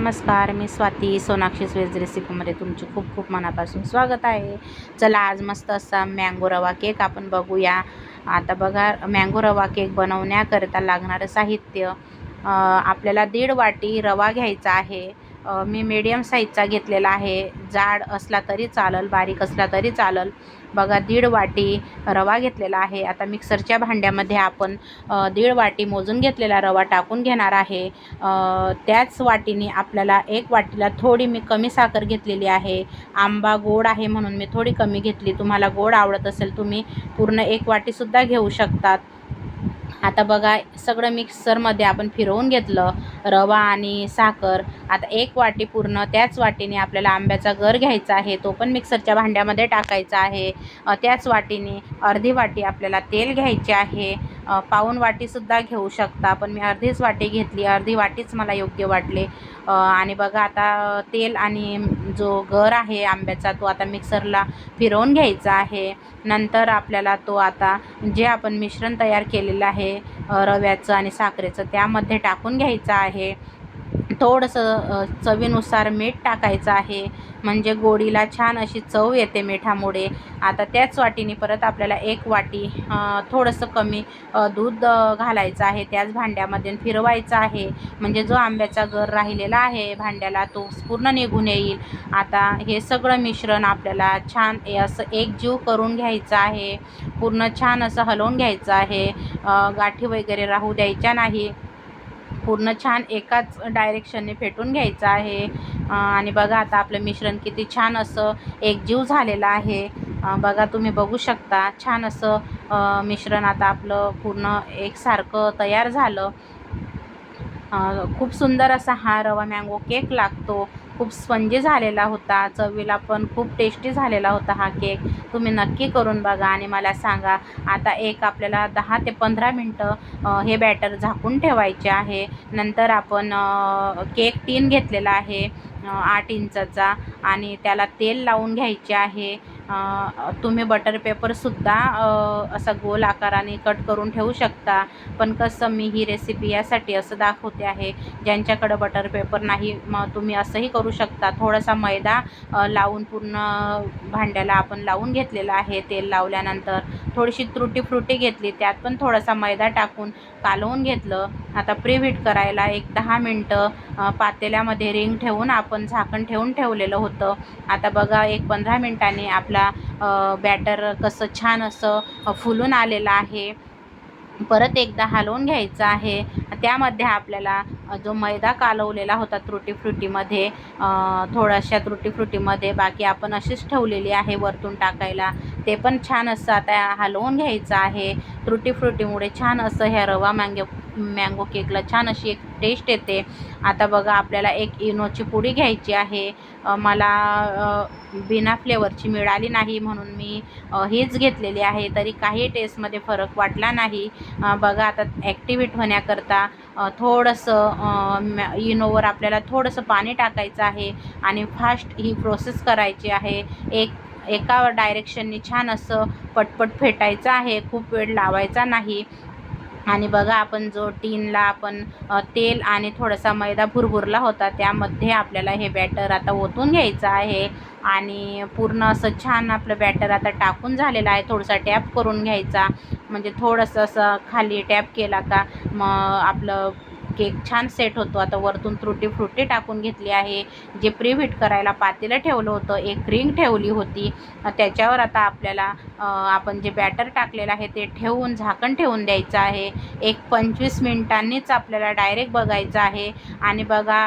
नमस्कार मी स्वाती सोनाक्षी स्वेज रेसिपीमध्ये तुमचे खूप खूप मनापासून स्वागत आहे. चला आज मस्त असा मँगो रवा केक आपण बघूया. आता बघा मँगो रवा केक बनवण्याकरिता लागणारं साहित्य आपल्याला दीड वाटी रवा घ्यायचा आहे. मी मीडियम साईजचा घेतलेला आहे. जाड असला तरी चालल बारीक असला तरी चालल. बघा दीड वाटी रवा घेतलेला आहे. आता मिक्सरच्या भांड्यामध्ये आपण दीड वाटी मोजून घेतलेला रवा टाकून घेणार आहे. त्याच वाटीने आपल्याला एक वाटीला थोडी मी कमी साखर घेतलेली आहे. आंबा गोड आहे म्हणून मी थोडी कमी घेतली. तुम्हाला गोड आवडत असेल तुम्ही पूर्ण एक वाटीसुद्धा घेऊ शकतात. आता बघा सगळं मिक्सरमध्ये आपण फिरवून घेतलं रवा आणि साखर. आता एक वाटी पूर्ण त्याच वाटीने आपल्याला आंब्याचा गर घ्यायचा आहे तो पण मिक्सरच्या भांड्यामध्ये टाकायचा आहे. त्याच वाटीने अर्धी वाटी आपल्याला तेल घ्यायचे आहे. पाऊण वाटीसुद्धा घेऊ शकता. पण मी अर्धीच वाटी घेतली. अर्धी वाटीच मला योग्य वाटले. आणि बघा आता तेल आणि जो गर आहे आंब्याचा तो आता मिक्सरला फिरवून घ्यायचा आहे. नंतर आपल्याला तो आता जे आपण मिश्रण तयार केलेलं आहे रव्याचं आणि साखरेचं त्यामध्ये टाकून घ्यायचं आहे. थोडंसं चवीनुसार मीठ टाकायचं आहे. म्हणजे गोडीला छान अशी चव येते मिठामुळे. आता त्याच वाटीने परत आपल्याला एक वाटी थोडंसं कमी दूध घालायचं आहे. त्याच भांड्यामध्ये फिरवायचं आहे. म्हणजे जो आंब्याचा गर राहिलेला आहे भांड्याला तो पूर्ण निघून येईल. आता हे सगळं मिश्रण आपल्याला छान असं एकजीव करून घ्यायचं आहे. पूर्ण छान असं हलवून घ्यायचं आहे. गाठी वगैरे राहू द्यायच्या नाही. पूर्ण छान एकाच डायरेक्शनने फेटून घ्यायचं आहे. आणि बघा आता आपलं मिश्रण किती छान असं एकजीव झालेलं आहे. बघा तुम्ही बघू शकता छान असं मिश्रण आता आपलं पूर्ण एकसारखं तयार झालं. खूप सुंदर असा हा रवा मँगो केक लागतो. खूप स्पंजी झालेला होता. चवीला पण खूप टेस्टी झालेला होता हा केक तुम्ही नक्की करून बघा आणि मला सांगा आता एक आपल्याला दहा ते पंधरा मिनटं हे बॅटर झाकून ठेवायचे आहे. नंतर आपण केक टीन घेतलेला आहे आठ इंचाचा आणि त्याला तेल लावून घ्यायचे आहे. तुम्ही बटर पेपरसुद्धा असा गोल आकाराने कट करून ठेवू शकता. पण कसं मी ही रेसिपी यासाठी असं दाखवते आहे ज्यांच्याकडं बटर पेपर नाही मग तुम्ही असंही करू शकता. थोडासा मैदा लावून पूर्ण भांड्याला आपण लावून घेतलेला आहे तेल लावल्यानंतर. थोडीशी त्रुटी फ्रुटी घेतली त्यात पण थोडासा मैदा टाकून कालवून घेतलं. आता प्रीहीट करायला एक दहा मिनटं पातेल्यामध्ये रिंग ठेवून आपण झाकण ठेवून ठेवलेलं होतं. आता बघा एक पंधरा मिनटांनी आपला बॅटर कसं छान असं फुलून आलेलं आहे. परत एकदा हलवून घ्यायचं आहे. त्यामध्ये आपल्याला जो मैदा कालवलेला होता त्रुटी फ्रुटीमध्ये थोड्याशा त्रुटी फ्रुटीमध्ये बाकी आपण अशीच ठेवलेली आहे वरतून टाकायला ते पण छान असं आता हलवून घ्यायचं आहे. त्रुटी फ्रुटीमुळे छान असं ह्या रवा मँगो मँगो केकला छान अशी एक टेस्ट येते. आता बघा आपल्याला एक इनोची पुडी घ्यायची आहे. मला बिना फ्लेवरची मिळाली नाही म्हणून मी हीच घेतलेली आहे. तरी काही टेस्टमध्ये फरक वाटला नाही. बघा आता ॲक्टिव्हेट होण्याकरता थोडंसं इनोवर आपल्याला थोडंसं पाणी टाकायचं आहे आणि फास्ट ही प्रोसेस करायची आहे. एक एका डायरेक्शननी छान असं पटपट फेटायचं आहे. खूप वेळ लावायचा नाही. आणि बघा आपण जो टीनला आपण तेल आणि थोडासा मैदा भुरभुरला होता त्यामध्ये आपल्याला हे बॅटर आता ओतून घ्यायचं आहे. आणि पूर्ण असं छान आपलं बॅटर आता टाकून झालेलं आहे. थोडासा टॅप करून घ्यायचा. म्हणजे थोडंसं असं खाली टॅप केला का मग आपलं केक छान सेट होतो. आता वरतून त्रुटी फ्रुटी टाकून घेतली आहे. जे प्रीहीट करायला पातेलं ठेवलं होतं एक रिंग ठेवली होती. त्याच्यावर आता आपल्याला आपण जे बॅटर टाकलेलं आहे ते ठेवून झाकण ठेवून द्यायचं आहे. एक पंचवीस मिनिटांनीच आपल्याला डायरेक्ट बघायचं आहे. आणि बघा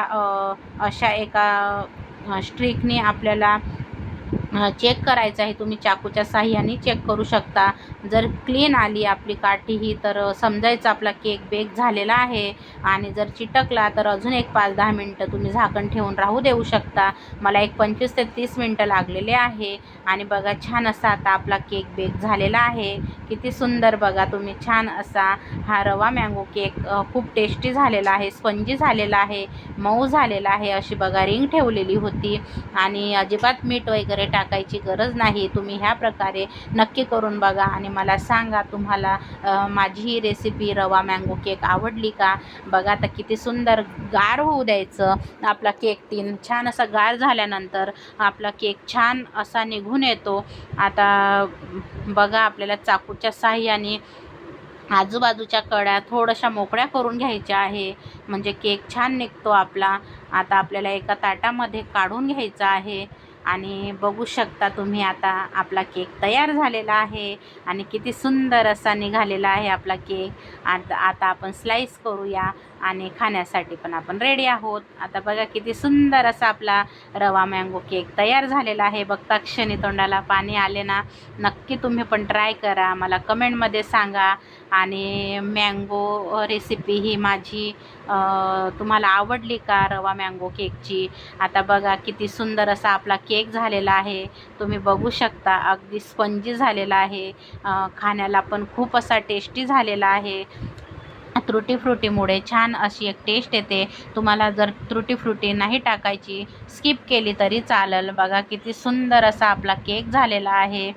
अशा एका स्ट्रिकने आपल्याला चेक करायचं आहे. तुम्ही चाकूच्या साह्याने चेक करू शकता. जर क्लीन आली आपली काठी ही तर समजायचं आपला केक बेक झालेला आहे. आणि जर चिटकला तर अजून एक पाच दहा मिनटं तुम्ही झाकण ठेवून राहू देऊ शकता. मला एक पंचवीस ते तीस मिनटं लागलेले आहे. आणि बघा छान असा आता आपला केक बेक झालेला आहे. किती सुंदर बघा तुम्ही छान असा हा रवा मँगो केक खूप टेस्टी झालेला आहे. स्पंजी झालेला आहे. मऊ झालेला आहे. अशी बघा रिंग ठेवलेली होती. आणि अजिबात मीठ वगैरे टाक टाकायची गरज नाही. तुम्ही ह्या प्रकारे नक्की करून बघा आणि मला सांगा तुम्हाला माझी ही रेसिपी रवा मँगो केक आवडली का? बघा आता किती सुंदर गार होऊ द्यायचं. आपला केक तीन छान असा गार झाल्यानंतर आपला केक छान असा निघून येतो. आता बघा आपल्याला चाकूच्या साह्याने आजूबाजूच्या कड्या थोड्याशा मोकळ्या करून घ्यायच्या आहे. म्हणजे केक छान निघतो आपला. आता आपल्याला एका ताटामध्ये काढून घ्यायचा आहे. आणि बघू शकता तुम्ही आता आपला केक तयार झालेला आहे आणि किती सुंदर असा निघालेला आहे आपला केक. आता आता आपण स्लाईस करूया आणि खाण्यासाठी पण आपण रेडी आहोत. आता बघा किती सुंदर असा आपला रवा मँगो केक तयार झालेला आहे. बघता क्षणी तोंडाला पाणी आले ना. नक्की तुम्ही पण ट्राय करा. मला कमेंटमध्ये सांगा. आणि मँगो रेसिपी ही माझी तुम्हाला आवडली का रवा मँगो केकची आता बघा किती सुंदर असा आपला केक केक झालेला आहे. तुम्ही बघू शकता अगदी स्पंजी झालेला आहे. खाण्याला पण खूप असा टेस्टी झालेला आहे. त्रुटी फ्रुटीमुळे छान अशी एक टेस्ट येते. तुम्हाला जर त्रुटी फ्रुटी नाही टाकायची स्किप केली तरी चालेल. बघा किती सुंदर असा आपला केक झालेला आहे.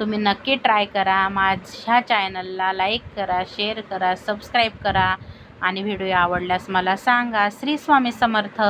तुम्ही नक्की ट्राय करा. माझ्या चॅनलला लाईक करा शेअर करा सबस्क्राईब करा. आणि व्हिडिओ आवडल्यास मला सांगा. श्री स्वामी समर्थ.